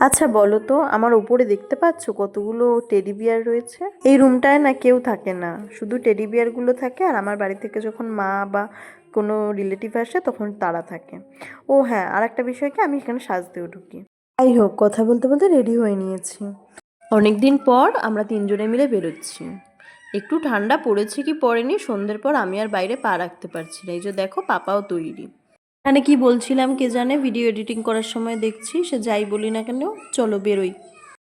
আচ্ছা বলো তো, আমার উপরে দেখতে পাচ্ছ কতগুলো টেডি বিয়ার রয়েছে? এই রুমটায় না কেউ থাকে না। শুধু টেডি বিয়ারগুলো থাকে আর আমার বাড়ি থেকে যখন মা বা কোনো রিলেটিভ আসে তখন তারা থাকে। ও হ্যাঁ আর একটা বিষয় কি আমি এখানে সাজতেও ঢুকি। যাই হোক, কথা বলতে বলতে রেডি হয়ে নিয়েছি। অনেক দিন পর আমরা তিনজনে মিলে বেরোচ্ছি। একটু ঠান্ডা পড়েছে কি পড়েনি, সন্ধ্যের পর আমি আর বাইরে পা রাখতে পারছি না। এই যে দেখো, পাপাও তৈরি। এখানে কি বলছিলাম কে জানে ভিডিও এডিটিং করার সময় দেখছি, সে যাই বলি না কেন, চলো বেরোই।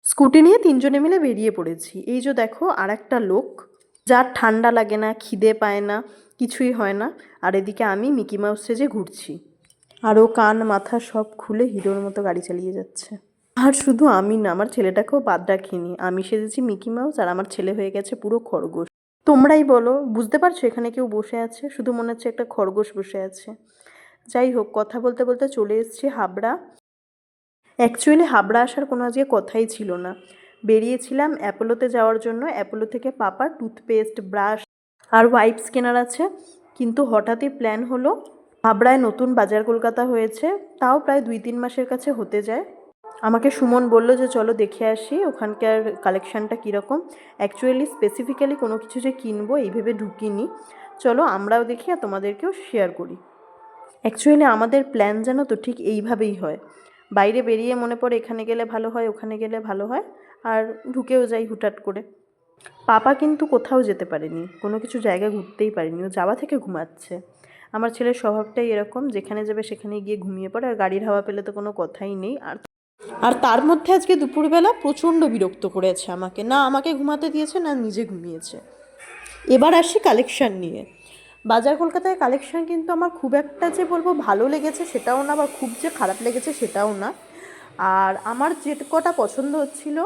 স্কুটি নিয়ে তিনজনে মিলে বেরিয়ে পড়েছি। এই যে দেখো আর একটা লোক, যার ঠান্ডা লাগে না, খিদে পায় না, কিছুই হয় না, আর এদিকে আমি মিকি মাউস সেজে ঘুরছি। আরও কান, মাথা সব খুলে হিরোর মতো গাড়ি চালিয়ে যাচ্ছে। আর শুধু আমি না, আমার ছেলেটাকেও বাদ রাখিনি। আমি সেজেছি মিকি মাউস আর আমার ছেলে হয়ে গেছে পুরো খরগোশ। তোমরাই বলো, বুঝতে পারছ এখানে কেউ বসে আছে? শুধু মনে হচ্ছে একটা খরগোশ বসে আছে। যাই হোক, কথা বলতে বলতে চলে এসেছি হাবড়া। অ্যাকচুয়ালি হাবড়া আসার কোনো আজকে কথাই ছিল না। বেরিয়েছিলাম অ্যাপোলোতে যাওয়ার জন্য। অ্যাপোলো থেকে পাপার টুথপেস্ট, ব্রাশ আর ওয়াইপস কেনার আছে। কিন্তু হঠাৎই প্ল্যান হলো, হাবড়ায় নতুন বাজার কলকাতা হয়েছে। তাও প্রায় দুই তিন মাসের কাছে হতে যায়। আমাকে সুমন বলল যে, চলো দেখে আসি, ওখানকার কালেকশানটা কীরকম। অ্যাকচুয়ালি স্পেসিফিক্যালি কোনো কিছু যে কিনবো, এই ভেবে ঢুকিনি। চলো আমরাও দেখি আর তোমাদেরকেও শেয়ার করি। অ্যাকচুয়ালি আমাদের প্ল্যান জানো তো ঠিক এইভাবেই হয়। বাইরে বেরিয়ে মনে পড়ে এখানে গেলে ভালো হয়, ওখানে গেলে ভালো হয়, আর ঢুকেও যাই হুটাট করে। পাপা কিন্তু কোথাও যেতে পারেনি, কোনো কিছু জায়গায় ঘুরতেই পারেনি, ও যাওয়া থেকে ঘুমাচ্ছে। আমার ছেলের স্বভাবটাই এরকম, যেখানে যাবে সেখানে গিয়ে ঘুমিয়ে পড়ে, আর গাড়ির হাওয়া পেলে তো কোনো কথাই নেই, আর আর তার মধ্যে আজকে দুপুরবেলা প্রচণ্ড বিরক্ত করেছে আমাকে। না, আমাকে ঘুমাতে দিয়েছে, না, নিজে ঘুমিয়েছে। এবার আসি কালেকশান নিয়ে। বাজার কলকাতায় কালেকশান কিন্তু আমার খুব একটা যে বলব ভালো লেগেছে সেটাও না বা খুব যে খারাপ লেগেছে সেটাও না। আর আমার যে কটা পছন্দ হচ্ছিল,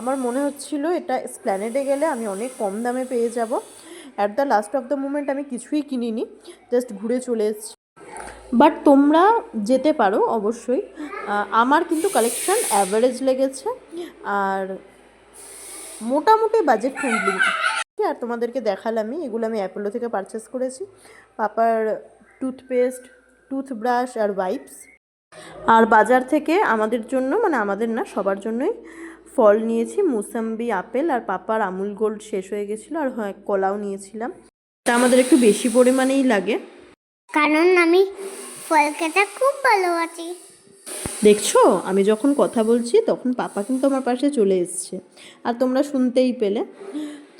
আমার মনে হচ্ছিল এটা স্প্ল্যানেডে গেলে আমি অনেক কম দামে পেয়ে যাব। At the last of the moment আমি কিছুই কিনিনি জাস্ট ঘুরে চলে এসেছি। বাট তোমরা যেতে পারো অবশ্যই। আমার কিন্তু কালেকশন অ্যাভারেজ লেগেছে, আর মোটামুটি বাজেট ফ্রেন্ডলি আর তোমাদেরকে দেখালামই এগুলো আমি অ্যাপোলো থেকে পারচেস করেছি। পাপার টুথপেস্ট টুথব্রাশ আর ওয়াইপস আর বাজার থেকে আমাদের জন্য মানে আমাদের না সবার জন্যই ফল নিয়েছি মুসাম্বি আপেল আর পাপার আমুল গোল্ড শেষ হয়ে গেছিল আর হ্যাঁ কলাও নিয়েছিলাম। তা আমাদের একটু বেশি পরিমাণেই লাগে। কারণ আমি ফল খেতে খুব ভালোবাসি। দেখছ আমি যখন কথা বলছি তখন পাপা কিন্তু আমার পাশে চলে এসছে। আর তোমরা শুনতেই পেলে।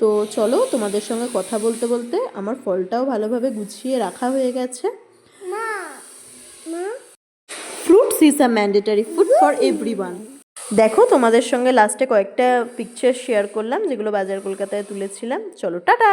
তো চলো তোমাদের সঙ্গে কথা বলতে বলতে আমার ফলটাও ভালোভাবে গুছিয়ে রাখা হয়ে গেছে। Fruits is a mandatory food for every দেখো তোমাদের সঙ্গে লাস্টে কয়েকটা পিকচার শেয়ার করলাম যেগুলো বাজার কলকাতায় তুলেছিলাম। চলো টাটা!